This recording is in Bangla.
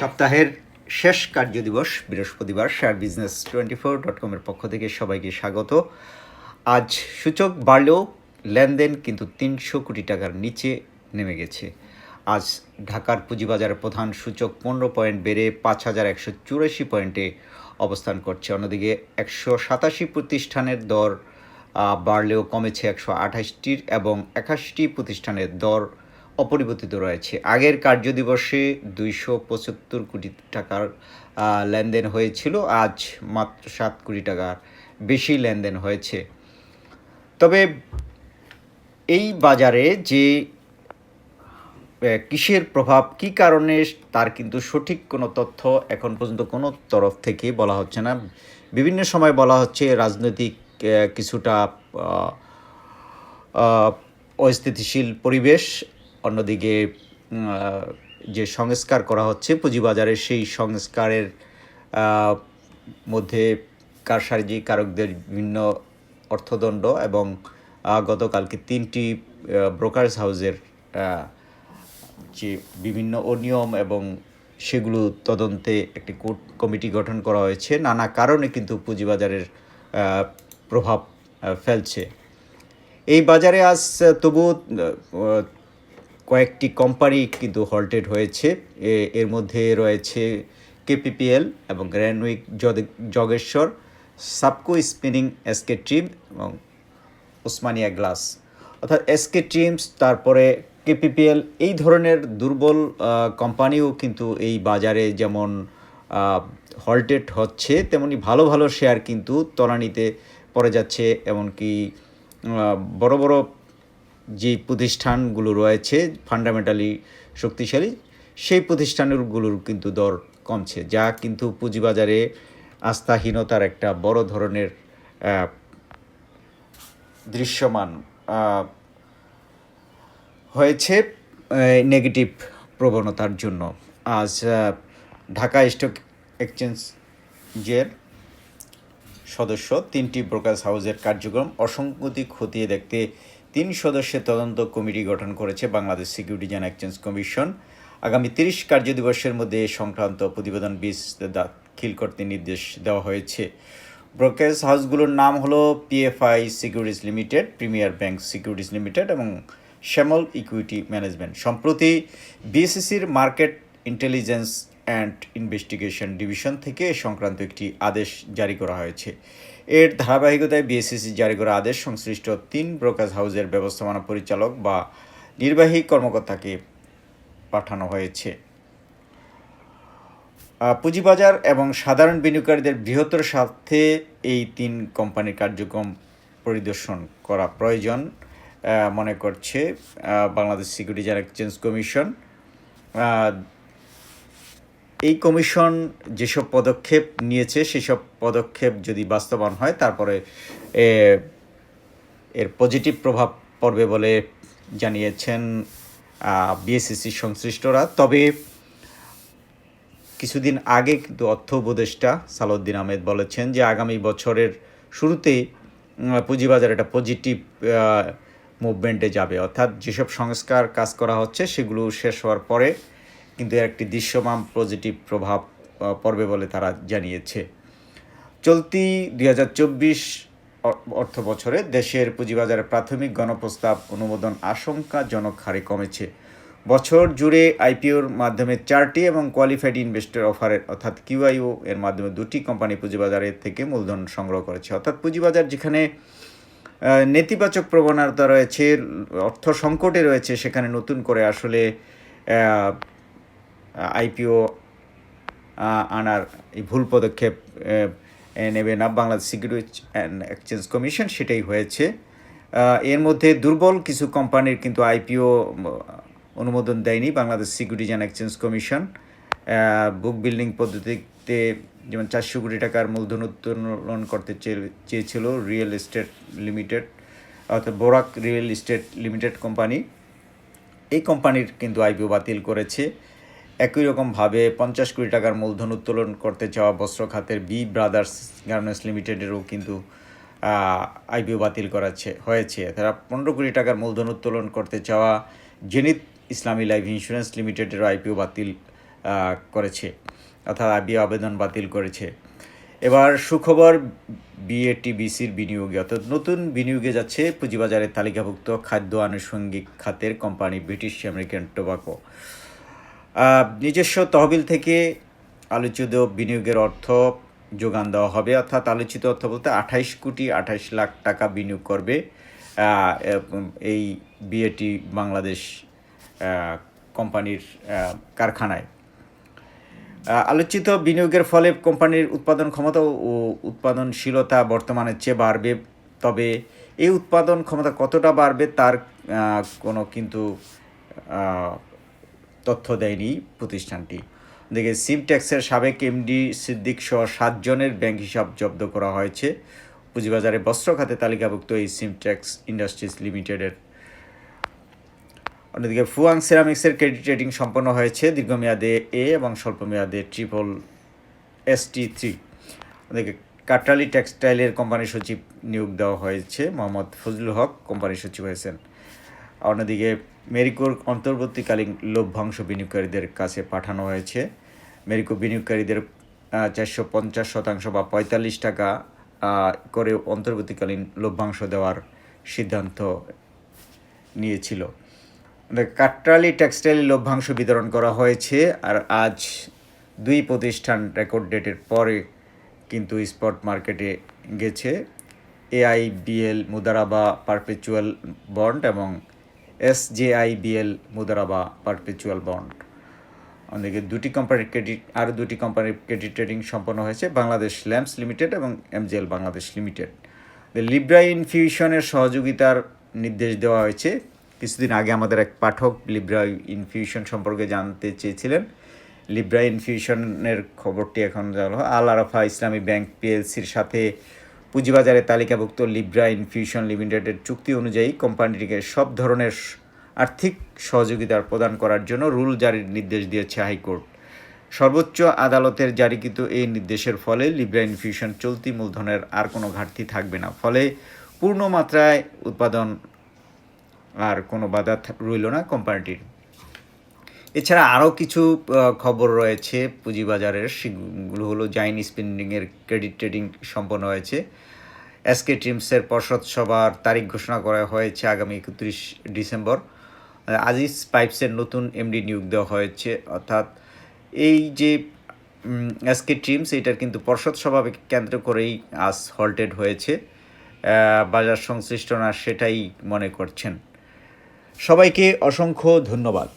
সপ্তাহের শেষ কার্যদিবস বৃহস্পতিবার share business twenty four dot কমের পক্ষ থেকে সবাইকে স্বাগত। আজ সূচক বাড়লেও লেনদেন কিন্তু তিনশো কোটি টাকার নিচে নেমে গেছে। আজ ঢাকার পুঁজিবাজারের প্রধান সূচক পনেরো পয়েন্ট বেড়ে পাঁচ হাজার একশো চুরাশি পয়েন্টে অবস্থান করছে। অন্যদিকে একশো সাতাশি প্রতিষ্ঠানের দর বাড়লেও কমেছে একশো আঠাশটির এবং একাশিটি প্রতিষ্ঠানের দর অপরিবর্তিত রয়েছে। আগের কার্যদিবসে দুইশো পঁচাত্তর কোটি টাকার লেনদেন হয়েছিল। আজ মাত্র সাত কোটি টাকার বেশি লেনদেন হয়েছে। তবে এই বাজারে যে কিসের প্রভাব, কি কারণে, তার কিন্তু সঠিক কোনো তথ্য এখন পর্যন্ত কোনো তরফ থেকে বলা হচ্ছে না। বিভিন্ন সময় বলা হচ্ছে রাজনৈতিক কিছুটা অস্থিতিশীল পরিবেশ। অন্যদিকে যে সংস্কার করা হচ্ছে পুঁজিবাজারে সেই সংস্কারের মধ্যে কারসাজি কারকদের বিভিন্ন অর্থদণ্ড এবং গতকালকে তিনটি ব্রোকার্স হাউসের যে বিভিন্ন অনিয়ম এবং সেগুলো তদন্তে একটি কোর্ট কমিটি গঠন করা হয়েছে নানা কারণে কিন্তু পুঁজিবাজারের প্রভাব ফেলছে। এই বাজারে আজ আহ, কয়েকটি কোম্পানি কিন্তু হল্টেড হয়েছে। এর মধ্যে রয়েছে কেপিপিএল এবং গ্র্যান্ডউইক জগেশ্বর সাবকো স্পিনিং এসকে ট্রিম এবং ওসমানিয়া গ্লাস অর্থাৎ এসকে ট্রিমস তারপরে কেপিপিএল এই ধরনের দুর্বল কোম্পানিও কিন্তু এই বাজারে যেমন হল্টেড হচ্ছে, তেমনি ভালো ভালো শেয়ার কিন্তু তলানিতে পড়ে যাচ্ছে, এমনকি বড় বড় যে প্রতিষ্ঠানগুলো রয়েছে ফান্ডামেন্টালি শক্তিশালী, সেই প্রতিষ্ঠানগুলোর কিন্তু দর কমছে, যা কিন্তু পুঁজিবাজারে আস্থাহীনতার একটা বড় ধরনের দৃশ্যমান হয়েছে নেগেটিভ প্রবণতার জন্য। আজ ঢাকা স্টক এক্সচেঞ্জের সদস্য, তিনটি ব্রোকার্স হাউসের কার্যক্রম অসংগতি খতিয়ে দেখতে তিন সদস্যের তদন্ত কমিটি গঠন করেছে Bangladesh securities and exchange commission আগামী তিরিশ কার্যদিবসের মধ্যে এ সংক্রান্ত প্রতিবেদন বিশ দাখিল করতে নির্দেশ দেওয়া হয়েছে। ব্রোকার্স হাউসগুলোর নাম হলো PFI securities limited premier bank securities limited এবং শ্যামল ইকুইটি ম্যানেজমেন্ট সম্প্রতি বিএসসিসির market intelligence and investigation division থেকে সংক্রান্ত একটি আদেশ জারি করা হয়েছে। এর ধারাবাহিকতায় বিএসসিসি জারি করা আদেশ সংশ্লিষ্ট তিন ব্রোকার্স হাউসের ব্যবস্থাপনা পরিচালক বা নির্বাহী কর্মকর্তাকে পাঠানো হয়েছে। পুঁজিবাজার এবং সাধারণ বিনিয়োগকারীদের বৃহত্তর স্বার্থে এই তিন কোম্পানির কার্যক্রম পরিদর্শন করা প্রয়োজন মনে করছে Bangladesh securities and exchange commission এই কমিশন যেসব পদক্ষেপ নিয়েছে, সেসব পদক্ষেপ যদি বাস্তবায়ন হয়, তারপরে এর পজিটিভ প্রভাব পড়বে বলে জানিয়েছেন বিএসসিসি সংশ্লিষ্টরা। তবে কিছুদিন আগে কিন্তু অর্থ উপদেষ্টা সালাউদ্দিন আহমেদ বলেছেন যে, আগামী বছরের শুরুতেই পুঁজিবাজার একটা পজিটিভ মুভমেন্টে যাবে। অর্থাৎ যেসব সংস্কার কাজ করা হচ্ছে, সেগুলো শেষ হওয়ার পরে কিন্তু এর একটি দৃশ্যমান পজিটিভ প্রভাব পড়বে বলে তারা জানিয়েছে। চলতি দুই হাজার চব্বিশ অর্থ বছরে দেশের পুঁজিবাজারের প্রাথমিক গণপ্রস্তাব অনুমোদন আশঙ্কাজনক হারে কমেছে। বছর জুড়ে আইপিওর মাধ্যমে চারটি এবং কোয়ালিফাইড ইনভেস্টর অফারের অর্থাৎ কিউআইও এর মাধ্যমে দুটি কোম্পানি পুঁজিবাজারের থেকে মূলধন সংগ্রহ করেছে। অর্থাৎ পুঁজিবাজার যেখানে নেতিবাচক প্রবণতা রয়েছে, অর্থ সংকটে রয়েছে, সেখানে নতুন করে আসলে আইপিও আনার এই ভুল পদক্ষেপ নেবে না। Bangladesh security and exchange commission সেটাই হয়েছে। এর মধ্যে দুর্বল কিছু কোম্পানির কিন্তু আইপিও অনুমোদন দেয়নি Bangladesh securities and exchange commission book building পদ্ধতিতে যেমন চারশো কোটি টাকার মূলধন উত্তোলন করতে চেয়ে- চেয়েছিল রিয়েল এস্টেট লিমিটেড অর্থাৎ Borak real estate limited company. এই কোম্পানির কিন্তু আইপিও বাতিল করেছে। একই রকমভাবে পঞ্চাশ কোটি টাকার মূলধন উত্তোলন করতে চাওয়া বস্ত্র খাতের বি ব্রাদার্স গার্মেন্টস লিমিটেডেরও কিন্তু আইপিও বাতিল করাচ্ছে, হয়েছে। তারা পনেরো কোটি টাকার মূলধন উত্তোলন করতে চাওয়া জেনিত ইসলামী লাইফ ইন্স্যুরেন্স লিমিটেডেরও আইপিও বাতিল করেছে, অর্থাৎ আবি আবেদন বাতিল করেছে। এবার সুখবর, বিএটিবিসির বিনিয়োগে, অর্থাৎ নতুন বিনিয়োগে যাচ্ছে পুঁজিবাজারের তালিকাভুক্ত খাদ্য আনুষঙ্গিক খাতের কোম্পানি ব্রিটিশ আমেরিকান টোবাকো। নিজস্ব তহবিল থেকে আলোচিত বিনিয়োগের অর্থ যোগান দেওয়া হবে। অর্থাৎ আলোচিত অর্থ বলতে আঠাইশ কোটি আঠাইশ লাখ টাকা বিনিয়োগ করবে এই বিএটি বাংলাদেশ কোম্পানির কারখানায়। আলোচিত বিনিয়োগের ফলে কোম্পানির উৎপাদন ক্ষমতা ও উৎপাদনশীলতা বর্তমানের চেয়ে বাড়বে। তবে এই উৎপাদন ক্ষমতা কতটা বাড়বে তার কোনো কিন্তু তথ্য দেয়নি প্রতিষ্ঠানটি। দেখে সিমট্যাক্সের সাবেক এমডি সিদ্দিক সহ সাতজনের ব্যাংক হিসাব জব্দ করা হয়েছে। পুঁজিবাজারে বস্ত্র খাতে তালিকাভুক্ত এই সিমট্যাক্স ইন্ডাস্ট্রিজ লিমিটেডের। অন্যদিকে ফুয়াং সিরামিক্সের ক্রেডিট রেটিং সম্পন্ন হয়েছে। দীর্ঘমেয়াদে এ এবং স্বল্পমেয়াদে ট্রিপল এসটি থ্রি। অন্যদিকে কাটালি টেক্সটাইলের কোম্পানি সচিব নিয়োগ দেওয়া হয়েছে। মোহাম্মদ ফজলুল হক কোম্পানির সচিব হয়েছেন। অন্যদিকে মেরিকোর অন্তর্বর্তীকালীন লভ্যাংশ বিনিয়োগকারীদের কাছে পাঠানো হয়েছে। মেরিকো বিনিয়োগকারীদের চারশো পঞ্চাশ শতাংশ বা পঁয়তাল্লিশ টাকা করে অন্তর্বর্তীকালীন লভ্যাংশ দেওয়ার সিদ্ধান্ত নিয়েছিল। কাটরালি টেক্সটাইল লভ্যাংশ বিতরণ করা হয়েছে আর আজ দুই প্রতিষ্ঠান রেকর্ড ডেটের পরে কিন্তু স্পট মার্কেটে গেছে। এআইবিএল মুদারাবা, পারপেচুয়াল বন্ড এবং এসজেআইবিএল মুদারাবা পারপেচুয়াল বন্ড অন্যদিকে দুটি কোম্পানির ক্রেডিট আরও দুটি কোম্পানির ক্রেডিট ট্রেডিং সম্পন্ন হয়েছে, বাংলাদেশ ল্যাম্পস লিমিটেড এবং এমজেএল বাংলাদেশ লিমিটেড। লিব্রা ইনফিউশনের সহযোগিতার নির্দেশ দেওয়া হয়েছে। কিছুদিন আগে আমাদের এক পাঠক লিব্রা ইনফিউশন সম্পর্কে জানতে চেয়েছিলেন। লিব্রা ইনফিউশনের খবরটি এখন জানা আল আরাফা ইসলামী ব্যাংক পিএলসির সাথে পুঁজিবাজারে তালিকাভুক্ত লিব্রা ইনফিউশন লিমিটেডের চুক্তি অনুযায়ী কোম্পানিটিকে সব ধরনের আর্থিক সহযোগিতা প্রদান করার জন্য রুল জারির নির্দেশ দিয়েছে হাইকোর্ট। সর্বোচ্চ আদালতের জারিকৃত এই নির্দেশের ফলে লিব্রা ইনফিউশন চলতি মূলধনের আর কোনো ঘাটতি থাকবে না। ফলে পূর্ণ মাত্রায় উৎপাদন আর কোনো বাধা রইল না কোম্পানিটির। এছাড়া আরও কিছু খবর রয়েছে পুঁজিবাজারের। সেগুলো হলো জাইন স্পেন্ডিংয়ের ক্রেডিট ট্রেডিং সম্পন্ন হয়েছে। এসকে টিমসের পর্ষদ সভার তারিখ ঘোষণা করা হয়েছে আগামী একত্রিশ ডিসেম্বর। আজিজ পাইপসের নতুন এমডি নিয়োগ দেওয়া হয়েছে। অর্থাৎ এই যে এসকে টিমস এটার কিন্তু পর্ষদ সভাকে কেন্দ্র করেই আজ হল্টেড হয়েছে। বাজার সংশ্লিষ্টরা সেটাই মনে করছেন। সবাইকে অসংখ্য ধন্যবাদ।